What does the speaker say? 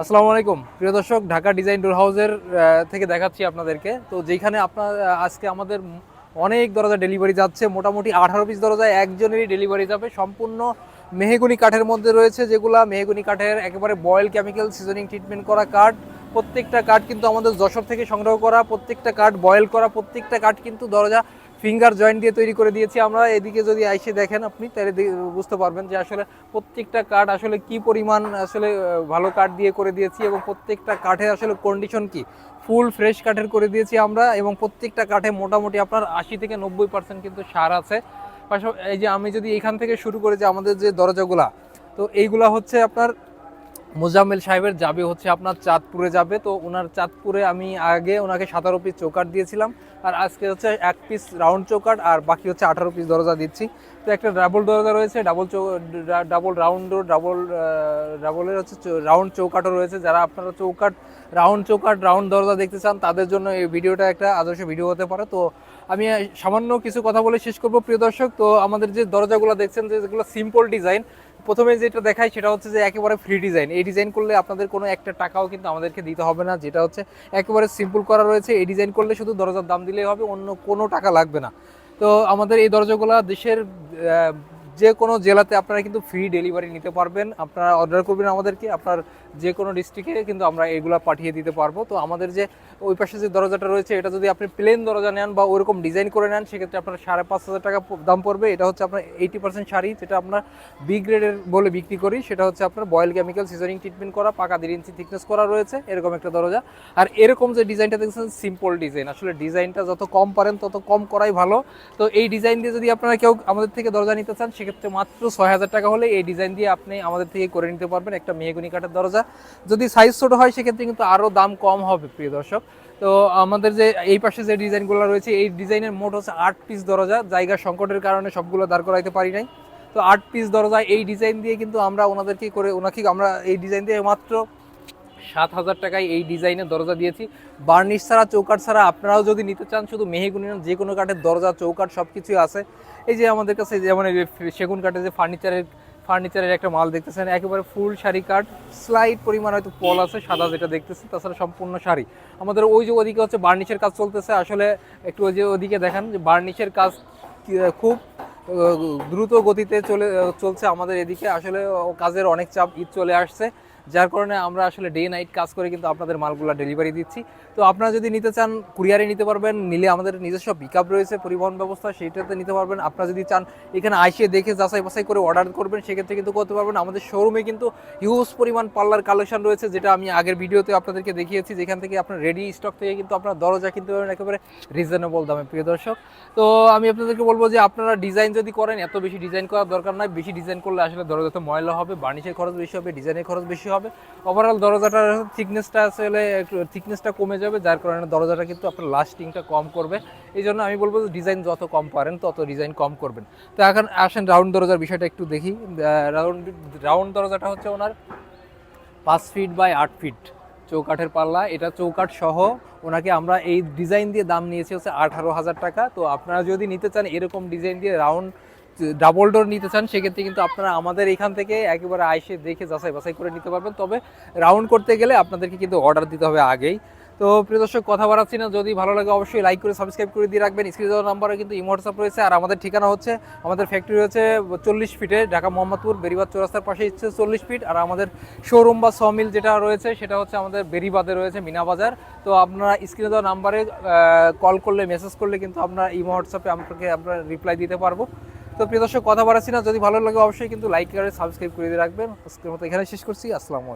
আসসালামু আলাইকুম। প্রিয় দর্শক, ঢাকা ডিজাইন ডোর হাউসের থেকে দেখাচ্ছি আপনাদেরকে। তো যেখানে আপনার আজকে আমাদের অনেক দরজা ডেলিভারি যাচ্ছে, মোটামুটি আঠারো পিস দরজায় একজনেরই ডেলিভারি যাবে। সম্পূর্ণ মেহেগুনি কাঠের মধ্যে রয়েছে যেগুলা, মেহেগুনি কাঠের একেবারে বয়েল কেমিক্যাল সিজনিং ট্রিটমেন্ট করা কাঠ। প্রত্যেকটা কাঠ কিন্তু আমাদের যশোর থেকে সংগ্রহ করা, প্রত্যেকটা কাঠ বয়েল করা, প্রত্যেকটা কাঠ কিন্তু দরজা ফিঙ্গার জয়েন্ট দিয়ে তৈরি করে দিয়েছি। আমরা এদিকে যদি আইসে দেখেন আপনি, তাহলে বুঝতে পারবেন যে আসলে প্রত্যেকটা কাঠ আসলে কি পরিমাণ আসলে ভালো কাঠ দিয়ে করে দিয়েছি এবং প্রত্যেকটা কাঠের আসলে কন্ডিশন কি? ফুল ফ্রেশ কাঠের করে দিয়েছি আমরা এবং প্রত্যেকটা কাঠে মোটামুটি আপনার আশি থেকে নব্বই পার্সেন্ট কিন্তু সার আছে। পাশাপাশি এই যে আমি যদি এখান থেকে শুরু করে যে আমাদের যে দরজাগুলা, তো এইগুলা হচ্ছে আপনার মোজাম্মেল সাহেবের যাবে হচ্ছে আপনার চাঁদপুরে যাবে। তো ওনার চাঁদপুরে আমি আগে ওনাকে সতেরো পিস চৌকাট দিয়েছিলাম। আর আজকে হচ্ছে এক পিস রাউন্ড চৌকাট আর বাকি হচ্ছে আঠারো পিস দরজা দিচ্ছি। তো একটা ডাবল দরজা রয়েছে ডাবল চৌ ডাবল রাউন্ড ডাবল ডাবলের হচ্ছে রাউন্ড চৌকাটও রয়েছে। যারা আপনারা চৌকাট রাউন্ড চৌকাট রাউন্ড দরজা দেখতে চান, তাদের জন্য এই ভিডিওটা একটা আদর্শ ভিডিও হতে পারে। তো আমি সামান্য কিছু কথা বলে শেষ করব, প্রিয় দর্শক। তো আমাদের যে দরজাগুলো দেখছেন যেগুলো সিম্পল ডিজাইন প্রথমে যেটা দেখায় সেটা হচ্ছে যে একেবারে ফ্রি ডিজাইন এই ডিজাইন করলে আপনাদের কোনো একটা টাকাও কিন্তু আমাদেরকে দিতে হবে না, যেটা হচ্ছে একেবারে সিম্পল করা রয়েছে। এই ডিজাইন করলে শুধু দরজার দাম দিলেই হবে, অন্য কোনো টাকা লাগবে না। তো আমাদের এই দরজাগুলা দেশের যে কোনো জেলাতে আপনারা কিন্তু ফ্রি ডেলিভারি নিতে পারবেন। আপনারা অর্ডার করবেন আমাদেরকে, আপনার যে কোনো ডিস্ট্রিক্টে কিন্তু আমরা এগুলো পাঠিয়ে দিতে পারব। তো আমাদের যে ওই পাশে যে দরজাটা রয়েছে, এটা যদি আপনি প্লেন দরজা নেন বা ওরকম ডিজাইন করে নেন, সেক্ষেত্রে আপনার সাড়ে পাঁচ হাজার টাকা দাম পড়বে। এটা হচ্ছে আপনার এইটি পার্সেন্ট শাড়ি, যেটা আপনার বি গ্রেডের বলে বিক্রি করি। সেটা হচ্ছে আপনার বয়েল কেমিক্যাল সিজনিং ট্রিটমেন্ট করা, পাকা দেড় ইঞ্চি থিকনেস করা রয়েছে, এরকম একটা দরজা। আর এরকম যে ডিজাইনটা দেখছেন সিম্পল ডিজাইন আসলে ডিজাইনটা যত কম পারেন, তত কম করাই ভালো। তো এই ডিজাইন দিয়ে যদি আপনারা কেউ আমাদের থেকে দরজা নিতে চান সেক্ষেত্রে মাত্র ছয় হাজার টাকা হলে এই ডিজাইন দিয়ে আপনি আমাদের থেকে করে নিতে পারবেন একটা মেহগুনি কাঠের দরজা। যদি সাইজ ছোট হয়, সেক্ষেত্রে কিন্তু আরও দাম কম হবে, প্রিয় দর্শক। তো আমাদের যে এই পাশে যে ডিজাইনগুলো রয়েছে, এই ডিজাইনের মোট হচ্ছে আট পিস দরজা, জায়গা সংকটের কারণে সবগুলো দাঁড় করাইতে পারি নাই। তো আট পিস দরজা, এই ডিজাইন দিয়ে কিন্তু আমরা ওনাদেরকে করে, ওনাকে আমরা এই ডিজাইন দিয়ে মাত্র সাত হাজার টাকায় এই ডিজাইনের দরজা দিয়েছি। বার্নিশ ছাড়া চৌকাট ছাড়া আপনারাও যদি নিতে চান, শুধু মেহেগুনি যে কোনো কাঠের দরজা চৌকাট সব কিছুই আছে। এই যে আমাদের কাছে যেমন সেগুন কাঠের যে ফার্নিচারের ফার্নিচারের একটা মাল দেখতেছেন, একেবারে ফুল শাড়ি কাঠ স্লাইড পরিমাণ হয়তো পল আছে, সাদা যেটা দেখতেছেন তাছাড়া সম্পূর্ণ শাড়ি। আমাদের ওই যে ওদিকে হচ্ছে বার্নিশের কাজ চলতেছে, আসলে একটু ওই যে ওদিকে দেখেন যে বার্নিশের কাজ খুব দ্রুত গতিতে চলে, চলছে আমাদের এদিকে। আসলে কাজের অনেক চাপ, ঈদ চলে আসছে। যার কারণে আমরা আসলে ডে নাইট কাজ করে কিন্তু আপনাদের মালগুলো ডেলিভারি দিচ্ছি। তো আপনারা যদি নিতে চান কুরিয়ারে নিতে পারবেন, নিলে আমাদের নিজস্ব পিকআপ রয়েছে, পরিবহন ব্যবস্থা সেইটাতে নিতে পারবেন। আপনারা যদি চান, এখানে আইসে দেখে, যাচাই বাছাই করে অর্ডার করবেন, সেক্ষেত্রে কিন্তু করতে পারবেন। আমাদের শোরুমে কিন্তু হিউজ পরিমাণ পার্লার কালেকশন রয়েছে, যেটা আমি আগের ভিডিওতে আপনাদেরকে দেখিয়েছি, যেখান থেকে আপনার রেডি স্টক থেকে কিন্তু আপনার দরজা কিনতে পারবেন, একেবারে রিজনেবল দামে, প্রিয় দর্শক। তো আমি আপনাদেরকে বলব যে, আপনারা ডিজাইন যদি করেন, এত বেশি ডিজাইন করার দরকার নাই। বেশি ডিজাইন করলে আসলে দরজাতে ময়লা হবে বার্নিশের খরচ বেশি হবে ডিজাইনের খরচ বেশি হবে। ওভারঅল দরজাটার থিকনেসটা আসলে থিকনেসটা কমে যাবে, যার কারণে দরজাটা কিন্তু আপনার লাস্টিংটা কম করবে। এই জন্য আমি বলব যে ডিজাইন যত কম পারেন, তত ডিজাইন কম করবেন। তো এখন আসেন রাউন্ড দরজার বিষয়টা একটু দেখি। রাউন্ড রাউন্ড দরজাটা হচ্ছে ওনার পাঁচ ফিট বাই আট ফিট চৌকাঠের পাল্লা। এটা চৌকাঠ সহ ওনাকে আমরা এই ডিজাইন দিয়ে দাম নিয়েছি হচ্ছে আঠারো হাজার টাকা। তো আপনারা যদি নিতে চান এরকম ডিজাইন দিয়ে রাউন্ড ডাবল ডোর নিতে চান, সেক্ষেত্রে কিন্তু আপনারা আমাদের এখান থেকে একেবারে আইসে দেখে যাচাই বাছাই করে নিতে পারবেন। তবে রাউন্ড করতে গেলে আপনাদেরকে কিন্তু অর্ডার দিতে হবে আগেই। তো প্রিয় দর্শক, কথা বাড়াচ্ছি না। যদি ভালো লাগে অবশ্যই লাইক করে সাবস্ক্রাইব করে দিয়ে রাখবেন। স্ক্রিন দেওয়ার নাম্বারে কিন্তু ইমো হোয়াটসঅ্যাপ রয়েছে, আর আমাদের ঠিকানা হচ্ছে, আমাদের ফ্যাক্টরি হচ্ছে চল্লিশ ফিটে, ঢাকা মোহাম্মদপুর, বেরিবাদ চৌরাস্তার পাশে হচ্ছে চল্লিশ ফিট। আর আমাদের শোরুম বা সমিল যেটা রয়েছে, সেটা হচ্ছে আমাদের বেরিবাদে রয়েছে, মিনা বাজার। তো আপনারা স্ক্রিনে দেওয়া নাম্বারে কল করলে মেসেজ করলে কিন্তু আপনারা ইমো হোয়াটসঅ্যাপে আপনাকে আমরা রিপ্লাই দিতে পারব। তো প্রিয় দর্শক, কথা বাড়াচ্ছি না। যদি ভালো লাগে অবশ্যই কিন্তু লাইক করে সাবস্ক্রাইব করে দিয়ে রাখবেন। আজকের মতো এখানে শেষ করছি। আসসালামু আলাইকুম।